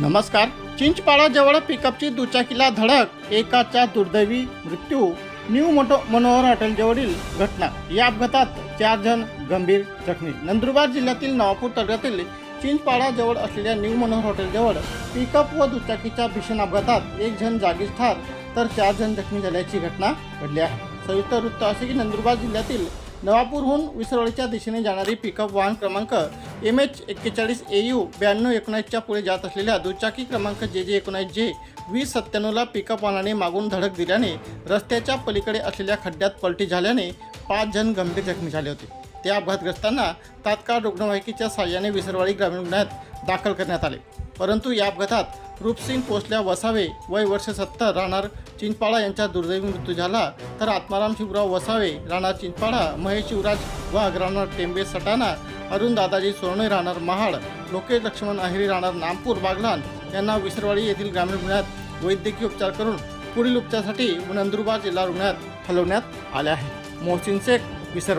नमस्कार. चिंचपाडा जवळ पिकअपची दुचाकीला धडक एकाचा दुर्दैवी मृत्यू न्यू मोटो मनोहर हॉटेल जवळील घटना. या अपघातात चार जण गंभीर जखमी. नंदुरबार जिल्ह्यातील नवापूर तालुक्यातील चिंचपाडा जवळ असलेल्या न्यू मनोहर हॉटेल जवळ पिकअप व दुचाकीच्या भीषण अपघातात एक जण जागीच ठार तर चार जण जखमी झाल्याची घटना घडली आहे. सविस्तर वृत्त असे की नंदुरबार जिल्ह्यातील नवापूरहून विसरवळीच्या दिशेने जाणारी पिकअप वाहन क्रमांक एम एच एक्केचाळीस ए यू ब्याण्णव एकोणीसच्या पुढे जात असलेल्या दुचाकी क्रमांक जे जे एकोणीस जे वीस सत्त्याण्णवला पिकअप वाहनाने मागून धडक दिल्याने रस्त्याच्या पलीकडे असलेल्या खड्ड्यात पलटी झाल्याने पाच जण गंभीर जखमी झाले होते. त्या अपघातग्रस्तांना तात्काळ रुग्णवाहिकेच्या सहाय्याने विसरवाडी ग्रामीण रुग्णालयात दाखल करण्यात आले. परंतु या अपघातात रूपसिंग पोचल्या वसावे वय वर्ष सत्तर राहणार चिंचपाडा यांचा दुर्दैवी मृत्यू झाला तर आत्माराम शिवराव वसावे राहणार चिंचपाडा महेश शिवराज वाघ राहणार टेंबे सटाणा अरुण दादाजी सोनवे राहणार महाड लोकेश लक्ष्मण अहिरी राहणार नामपूर बागलान यांना विसरवाडी येथील ग्रामीण रुग्णालयात वैद्यकीय उपचार करून पुढील उपचारासाठी नंदुरबार जिल्हा रुग्णालयात हलवण्यात आले आहे. मोहसिन शेख विसर